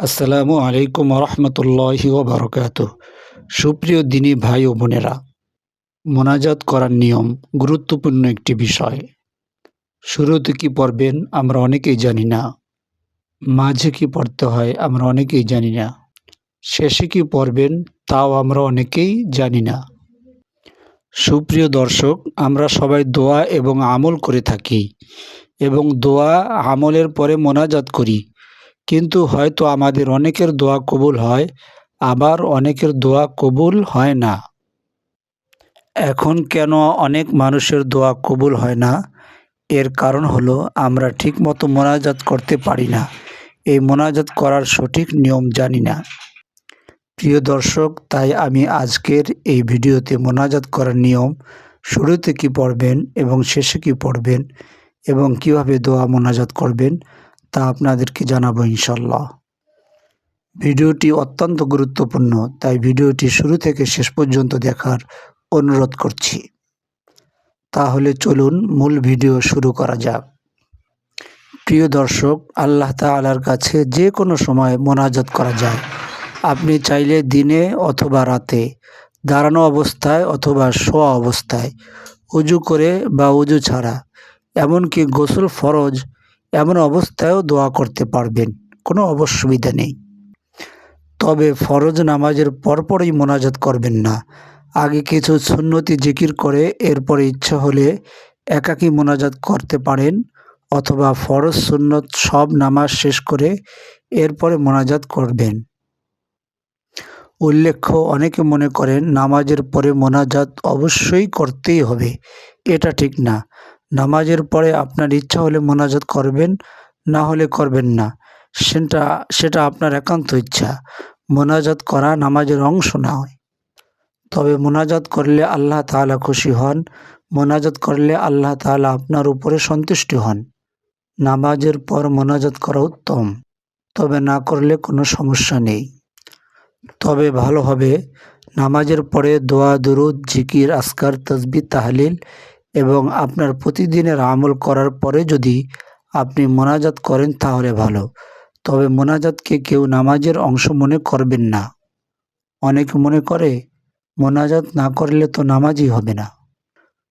আসসালামু আলাইকুম রহমতুল্লাহি ওবরকাত সুপ্রিয় দিনী ভাই ও বোনেরা, মোনাজাত করার নিয়ম গুরুত্বপূর্ণ একটি বিষয়। শুরুতে কি পড়বেন আমরা অনেকেই জানি না। মাঝে কি পড়তে হয় আমরা অনেকেই জানি না। শেষে কি পড়বেন তাও আমরা অনেকেই জানি না। সুপ্রিয় দর্শক, আমরা সবাই দোয়া এবং আমল করে থাকি এবং দোয়া আমলের পরে মোনাজাত করি। কিন্তু হয়তো আমাদের অনেকের দোয়া কবুল হয়, আবার অনেকের দোয়া কবুল হয় না। এখন কেন অনেক মানুষের দোয়া কবুল হয় না? এর কারণ হলো আমরা ঠিকমতো মোনাজাত করতে পারি না। এই মোনাজাত করার সঠিক নিয়ম জানি না। প্রিয় দর্শক, তাই আমি আজকের এই ভিডিওতে মোনাজাত করার নিয়ম শুরুতে কি পড়বেন এবং শেষে কি পড়বেন এবং কীভাবে দোয়া মোনাজাত করবেন তা আপনাদেরকে জানাব ইনশাল্লাহ। ভিডিওটি অত্যন্ত গুরুত্বপূর্ণ, তাই ভিডিওটি শুরু থেকে শেষ পর্যন্ত দেখার অনুরোধ করছি। তাহলে চলুন মূল ভিডিও শুরু করা যাক। প্রিয় দর্শক, আল্লাহ তালার কাছে যে কোনো সময় মোনাজাত করা যায়। আপনি চাইলে দিনে অথবা রাতে দাঁড়ানো অবস্থায় অথবা শোয়া অবস্থায় উজু করে বা উজু ছাড়া, এমনকি গোসল ফরজ এমন অবস্থায়ও দোয়া করতে পারবেন, কোনো অবসুবিধা নেই। তবে ফরজ নামাজের পরপরই মোনাজাত করবেন না। আগে কিছু সুন্নতি জিকির করে এরপরে ইচ্ছা হলে একাকী মোনাজাত করতে পারেন, অথবা ফরজ সুন্নত সব নামাজ শেষ করে এরপরে মোনাজাত করবেন। উল্লেখ্য, অনেকে মনে করেন নামাজের পরে মোনাজাত অবশ্যই করতেই হবে, এটা ঠিক না। নামাজের পরে আপনার ইচ্ছা হলে মোনাজাত করবেন, না হলে করবেন না। সেটা সেটা আপনার একান্ত ইচ্ছা। মোনাজাত করা নামাজের অংশ না হয়। তবে মোনাজাত করলে আল্লাহ তাআলা খুশি হন, মোনাজাত করলে আল্লাহ তাআলা আপনার উপরে সন্তুষ্টি হন। নামাজের পর মোনাজাত করা উত্তম, তবে না করলে কোনো সমস্যা নেই। তবে ভালো হবে, নামাজের পরে দোয়া, দুরুদ, জিকির আসকার তসবি তাহলিল এবং আপনার প্রতিদিনের আমল করার পরে যদি আপনি মোনাজাত করেন তাহলে ভালো। তবে মোনাজাতকে কেউ নামাজের অংশ মনে করবেন না। অনেকে মনে করে, মোনাজাত না করলে তো নামাজই হবে না।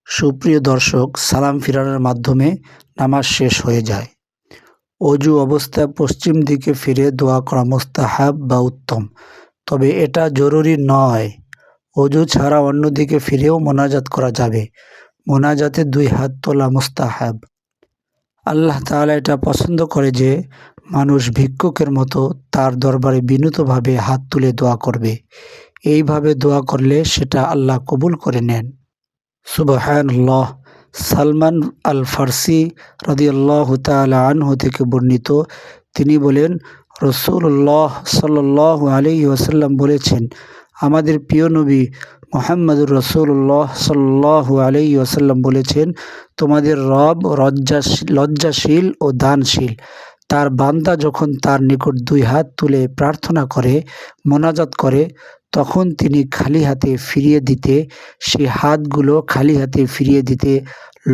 সুপ্রিয় দর্শক, সালাম ফিরানোর মাধ্যমে নামাজ শেষ হয়ে যায়। অজু অবস্থায় পশ্চিম দিকে ফিরে দোয়া করা মোস্তাহাব বা উত্তম। তবে এটা জরুরি নয়। অজু ছাড়া অন্যদিকে ফিরেও মোনাজাত করা যাবে। মোনাজাতে দুই হাত তোলা মুস্তাহাব। আল্লাহ তাআলা এটা পছন্দ করে যে, মানুষ ভিক্ষুকের মতো তার দরবারে বিনীতভাবে হাত তুলে দোয়া করবে। এইভাবে দোয়া করলে সেটা আল্লাহ কবুল করে নেন। সুবহানাল্লাহ, সালমান আল ফার্সি রদিয়াল্লাহ তালা আনহু থেকে বর্ণিত, তিনি বলেন রসুল্লাহ সাল্লাহ আলি ওসাল্লাম বলেছেন আমাদের প্রিয় নবী মোহাম্মদুর রসুল্লাহ সাল্লাহ আলি ওসাল্লাম বলেছেন, তোমাদের রব লজ্জাশীল লজ্জাশীল ও দানশীল। তার বান্দা যখন তার নিকট দুই হাত তুলে প্রার্থনা করে, মোনাজাত করে, তখন তিনি খালি হাতে ফিরিয়ে দিতে সেই হাতগুলো খালি হাতে ফিরিয়ে দিতে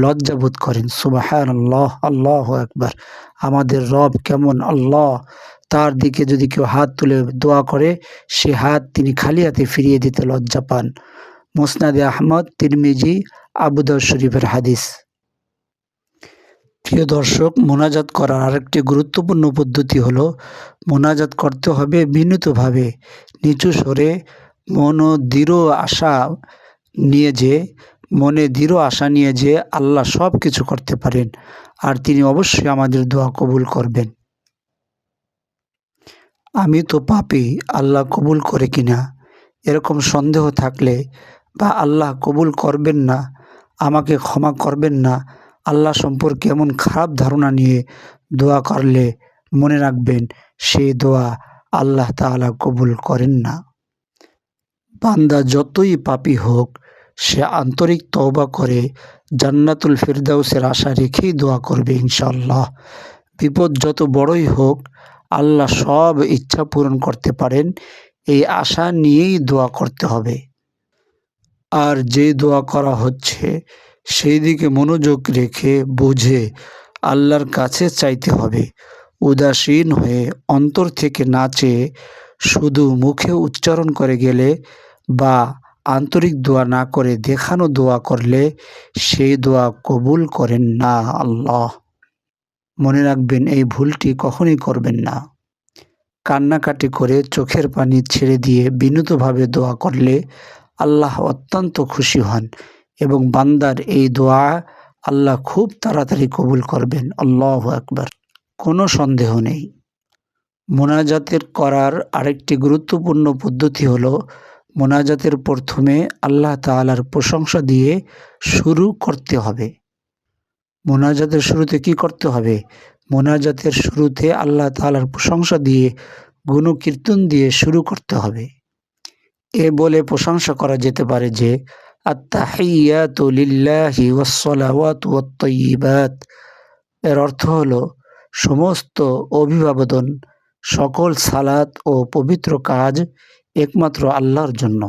লজ্জাবোধ করেন। সুবাহান আল্লাহ আল্লাহ একবার আমাদের রব কেমন? আল্লাহ তার দিকে যদি কেউ হাত তুলে দোয়া করে, সে হাত তিনি খালি হাতে ফিরিয়ে দিতে লজ্জা পান। মোসনাদে আহমদ, তিরমিজি আবুদার শরীফের হাদিস। প্রিয় দর্শক, মোনাজাত করার আরেকটি গুরুত্বপূর্ণ পদ্ধতি হলো, মোনাজাত করতে হবে বিনীতভাবে, নিচু সরে মন দৃঢ় আশা নিয়ে যে, মনে দৃঢ় আশা নিয়ে যে আল্লাহ সব কিছু করতে পারেন। আর তিনি অবশ্যই আমাদের দোয়া কবুল করবেন। আমি তো পাপি, আল্লাহ কবুল করে কিনা এরকম সন্দেহ থাকলে বা আল্লাহ কবুল করবেন না, আমাকে ক্ষমা করবেন না, আল্লাহ সম্পর্কে এমন খারাপ ধারণা নিয়ে দোয়া করলে মনে রাখবেন সেই দোয়া আল্লাহ তাআলা কবুল করেন না। বান্দা যতই পাপি হোক, সে আন্তরিক তওবা করে জান্নাতুল ফিরদাউসের আশা রেখেই দোয়া করবে ইনশাল্লাহ বিপদ যত বড়ই হোক আল্লাহ সব ইচ্ছা পূরণ করতে পারেন, এই আশা নিয়েই দোয়া করতে হবে। আর যে দোয়া করা হচ্ছে, সেই দিকে মনোযোগ রেখে বুঝে আল্লাহর কাছে চাইতে হবে। উদাসীন হয়ে অন্তর থেকে নাচে শুধু মুখে উচ্চারণ করে গেলে বা আন্তরিক দোয়া না করে দেখানো দোয়া করলে, সেই দোয়া কবুল করেন না আল্লাহ। মনে রাখবেন এই ভুলটি কখনই করবেন না। কান্নাকাটি করে চোখের পানি ছেড়ে দিয়ে বিনীতভাবে দোয়া করলে আল্লাহ অত্যন্ত খুশি হন এবং বান্দার এই দোয়া আল্লাহ খুব তাড়াতাড়ি কবুল করবেন। আল্লাহ একবার কোনো সন্দেহ নেই। মোনাজাতের করার আরেকটি গুরুত্বপূর্ণ পদ্ধতি হলো মোনাজাতের প্রথমে আল্লাহ তালার প্রশংসা দিয়ে শুরু করতে হবে। মোনাজাতের শুরুতে কি করতে হবে? মোনাজাতের শুরুতে আল্লাহ তালার প্রশংসা দিয়ে, গুণকীর্তন দিয়ে শুরু করতে হবে। এ বলে প্রশংসা করা যেতে পারে যে আত্মাহিয়াত লিল্লাহি এর অর্থ হলো, সমস্ত অভিভাবদন সকল সালাত ও পবিত্র কাজ একমাত্র আল্লাহর জন্য।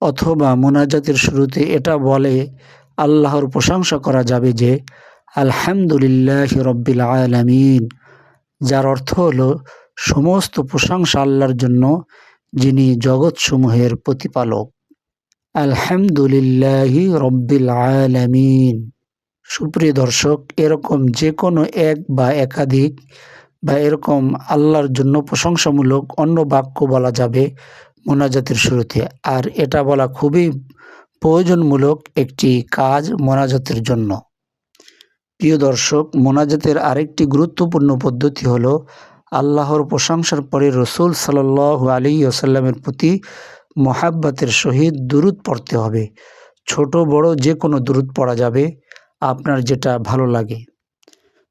অথবা মোনাজাতের শুরুতে এটা বলে, আল্লাহর প্রশংসা করা যাবে যে আলহামদুলিল্লাহ রব্বিল আলামিন, যার অর্থ হলো সমস্ত প্রশংসা আল্লাহর জন্য, যিনি জগৎসমূহের প্রতিপালক। আলহামদুলিল্লাহি রব্বিল আলামিন। সুপ্রিয় দর্শক, এরকম যে কোনো এক বা একাধিক বা এরকম আল্লাহর জন্য প্রশংসামূলক অন্য বাক্য বলা যাবে মোনাজাতের শুরুতে, আর এটা বলা খুবই প্রয়োজনমূলক একটি কাজ মোনাজাতের জন্য। প্রিয় দর্শক, মোনাজাতের আরেকটি গুরুত্বপূর্ণ পদ্ধতি হলো আল্লাহর প্রশংসার পরে রসুল সাল আলী আসাল্লামের প্রতি মহাব্বাতের সহিত দুরুদ পড়তে হবে। ছোট, বড় যে কোনো দুরুদ পড়া যাবে, আপনার যেটা ভালো লাগে।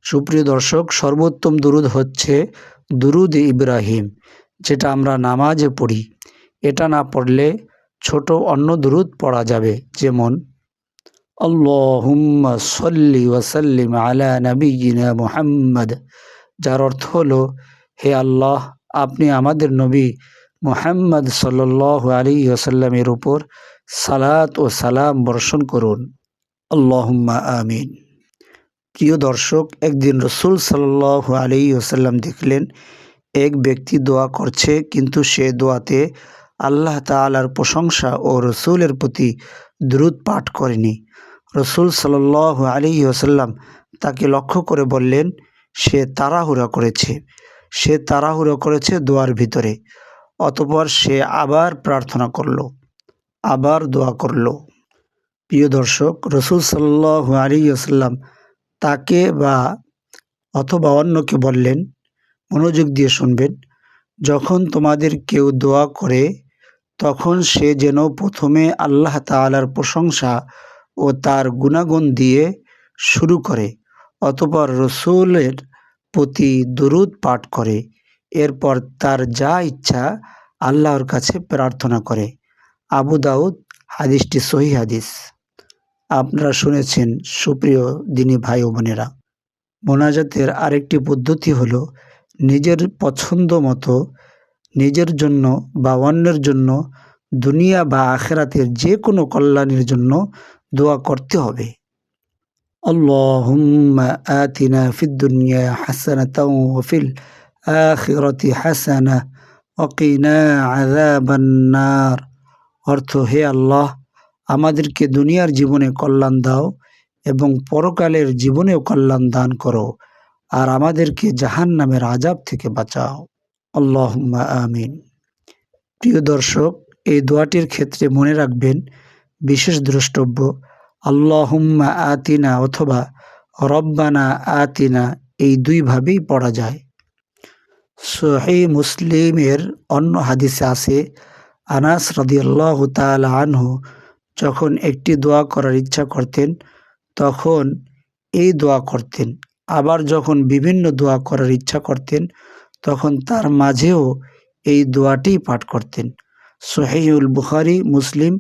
সুপ্রিয় দর্শক, সর্বোত্তম দুরুদ হচ্ছে দুরুদ ইব্রাহিম, যেটা আমরা নামাজে পড়ি। এটা না পড়লে ছোট অন্য দুরুদ পড়া যাবে, যেমন আল্লাহুম্মা সল্লি ওয়াসাল্লিম আলা নবীনা মুহাম্মদ। যার অর্থ হলো, হে আল্লাহ, আপনি আমাদের নবী মোহাম্মদ সাল্ল আলী আসাল্লামের উপর সালাত ও সালাম বর্ষণ করুন। আল্লাহুম্মা আমিন। প্রিয় দর্শক, একদিন রসুল সাল্লাহ আলী ওসাল্লাম দেখলেন, এক ব্যক্তি দোয়া করছে, কিন্তু সে দোয়াতে আল্লাহ তালার প্রশংসা ও রসুলের প্রতি দ্রুত পাঠ করেনি। রসুল সাল্লাহ আলী ওসাল্লাম তাকে লক্ষ্য করে বললেন, সে তাড়াহুড়া করেছে। সে তাড়াহুড়ো করেছে দোয়ার ভিতরে। অতপর সে আবার প্রার্থনা করল, আবার দোয়া করল। প্রিয় দর্শক, রসুল সাল্লাহ আলী আসাল্লাম তাকে বা অথবা অন্যকে বললেন, মনোযোগ দিয়ে শুনবেন, যখন তোমাদের কেউ দোয়া করে, তখন সে যেন প্রথমে আল্লাহ তালার প্রশংসা ও তার গুণাগুণ দিয়ে শুরু করে, অতপর রসুলের প্রতি দরুদ পাঠ করে। এরপর তার যা ইচ্ছা আল্লাহর কাছে প্রার্থনা করে। আবু দাউদ, হাদিসটি সহি হাদিস। আপনারা শুনেছেন, সুপ্রিয় দিনী ভাই ও বোনেরা। মোনাজাতের আরেকটি পদ্ধতি হলো, নিজের পছন্দ মতো, নিজের জন্য বা অন্যের জন্য, দুনিয়া বা আখেরাতের যে কোনো কল্যাণের জন্য দোয়া করতে হবে। হাসানা অর্থ, হে আল্লাহ, আমাদেরকে দুনিয়ার জীবনে কল্যাণ দাও এবং পরকালের জীবনেও কল্যাণ দান করো আর আমাদেরকে জাহান নামের আজাব থেকে বাঁচাও। আল্লাহ আমিন। প্রিয় দর্শক, এই দোয়াটির ক্ষেত্রে মনে রাখবেন বিশেষ দ্রষ্টব্য, আল্লাহুম্মা আতিনা অথবা রব্বানা আতিনা এই দুইভাবেই পড়া যায়। সোহে মুসলিমের অন্য হাদিসে আছে, আনাস রদিয়াল্লাহ তালা আনহু যখন একটি দোয়া করার ইচ্ছা করতেন, তখন এই দোয়া করতেন। আবার যখন বিভিন্ন দোয়া করার ইচ্ছা করতেন, তখন তার মাঝেও এই দোয়াটি পাঠ করতেন। সোহেউল বুখারি, মুসলিম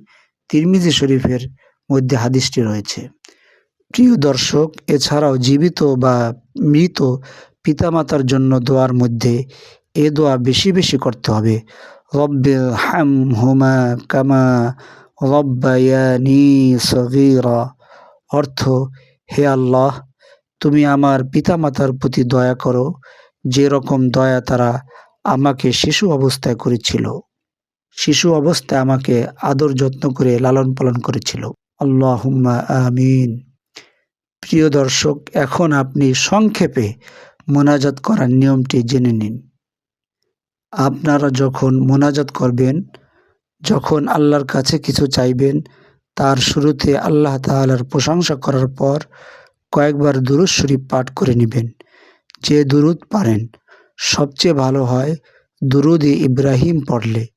তিরমিজি শরীফের মধ্যে হাদিসটি রয়েছে। প্রিয় দর্শক, এছাড়াও জীবিত বা মৃত পিতামাতার জন্য দোয়ার মধ্যে এ দোয়া বেশি বেশি করতে হবে। রব্বে হাম হুমা কামা রব্বায়ানি সগিরা। অর্থ, হে আল্লাহ, তুমি আমার পিতামাতার প্রতি দয়া করো। যেরকম দয়া তারা আমাকে শিশু অবস্থায় করেছিল। শিশু অবস্থায় আমাকে আদর যত্ন করে লালন পালন করেছিল। আল্লাহুম্মা আমিন। প্রিয় দর্শক, এখন আপনি সংক্ষেপে মোনাজাত করার নিয়মটি জেনে নিন। আপনারা যখন মোনাজাত করবেন, যখন আল্লাহর কাছে কিছু চাইবেন, তার শুরুতে আল্লাহ তাআলার প্রশংসা করার পর কয়েকবার দুরুদ শরীফ পাঠ করে নেবেন। যে দুরুদ পারেন, সবচেয়ে ভালো হয় দুরুদ ইব্রাহিম পড়লে।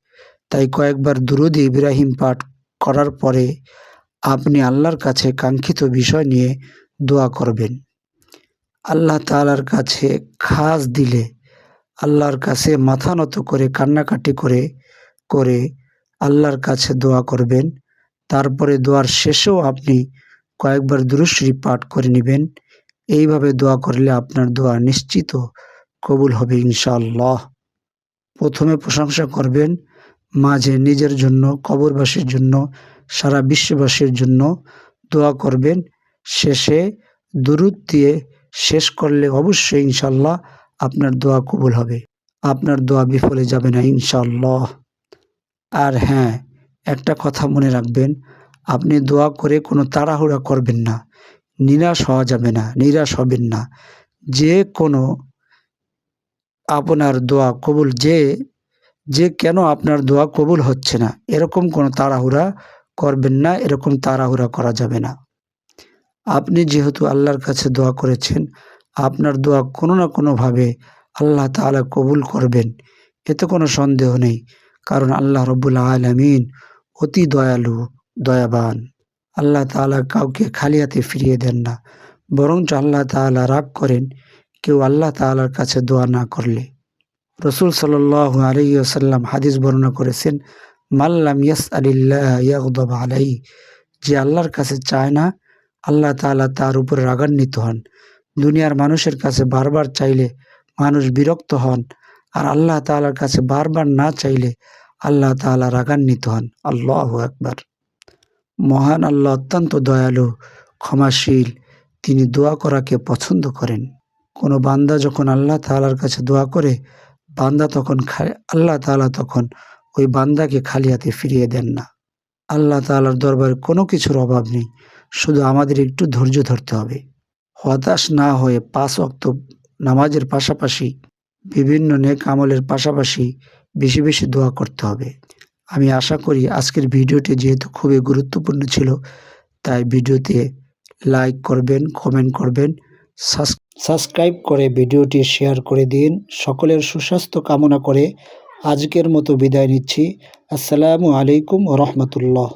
তাই কয়েকবার দুরুদ ইব্রাহিম পাঠ করার পরে আপনি আল্লাহর কাছে কাঙ্ক্ষিত বিষয় নিয়ে দোয়া করবেন। আল্লাহ তালার কাছে খাস দিলে, আল্লাহর কাছে মাথা নত করে, কান্নাকাটি করে করে আল্লাহর কাছে দোয়া করবেন। তারপরে দোয়ার শেষেও আপনি কয়েকবার দুরুশ্রী পাঠ করে নেবেন। এইভাবে দোয়া করলে আপনার দোয়া নিশ্চিত কবুল হবে ইনশাআল্লাহ। প্রথমে প্রশংসা করবেন মাঝে নিজের জন্য, কবরবাসীর জন্য, সারা বিশ্ববাসীর জন্য দোয়া করবেন। শেষে দুরুদ দিয়ে শেষ করলে অবশ্যই ইনশাল্লাহ আপনার দোয়া কবুল হবে। আপনার দোয়া বিফলে যাবে না ইনশাল্লাহ আর হ্যাঁ একটা কথা মনে রাখবেন, আপনি দোয়া করে কোনো তাড়াহুড়া করবেন না। নিরাশ হওয়া যাবে না, নিরাশ হবেন না। যে কোনো আপনার দোয়া কবুল যে যে কেন আপনার দোয়া কবুল হচ্ছে না? এরকম কোনো তাড়াহুড়া করবেন না, এরকম তাড়াহুড়া করা যাবে না। আপনি যেহেতু আল্লাহর কাছে দোয়া করেছেন, আপনার দোয়া কোনো না কোনোভাবে আল্লাহ তাআলা কবুল করবেন, এতে কোনো সন্দেহ নেই, কারণ আল্লাহ রব্বুল আলমিন অতি দয়ালু, দয়াবান। আল্লাহ তাআলা কাউকে খালি হাতে ফিরিয়ে দেন না, বরঞ্চ আল্লাহ তাআলা রাগ করেন, কেউ আল্লাহ তাআলার কাছে দোয়া না করলে। রসুল সাল আলী আসাল্লাম হাদিস বর্ণনা করেছেন মাল্লাম ইয়াস আলিল্লাহ আলাই যে আল্লাহর কাছে চায় না, আল্লাহ তাআলা তার উপরে রাগান্বিত হন। দুনিয়ার মানুষের কাছে বারবার চাইলে মানুষ বিরক্ত হন, আর আল্লাহ তাআলার কাছে বারবার না চাইলে আল্লাহ তাআলা রাগান্বিত হন। আল্লাহ একবার মহান আল্লাহ অত্যন্ত দয়ালু, ক্ষমাশীল, তিনি দোয়া করাকে পছন্দ করেন। কোনো বান্দা যখন আল্লাহ তাআলার কাছে দোয়া করে বান্দা তখন আল্লাহ তাআলা তখন ওই বান্দাকে খালি হাতে ফিরিয়ে দেন না। আল্লাহ তাআলার দরবারে কোনো কিছুর অভাব নেই, শুধু আমাদের একটু ধৈর্য ধরতে হবে। হতাশ না হয়ে পাঁচ অক্ত নামাজের পাশাপাশি, বিভিন্ন নেক আমলের পাশাপাশি বেশি বেশি দোয়া করতে হবে। আমি আশা করি আজকের ভিডিওটি যেহেতু খুবই গুরুত্বপূর্ণ ছিল, তাই ভিডিওতে লাইক করবেন কমেন্ট করবেন সাবস্ক্রাইব করে ভিডিওটি শেয়ার করে দিন। সকলের সুস্বাস্থ্য কামনা করে আজকের মতো বিদায় নিচ্ছি। আসসালামু আলাইকুম রহমতুল্লাহ।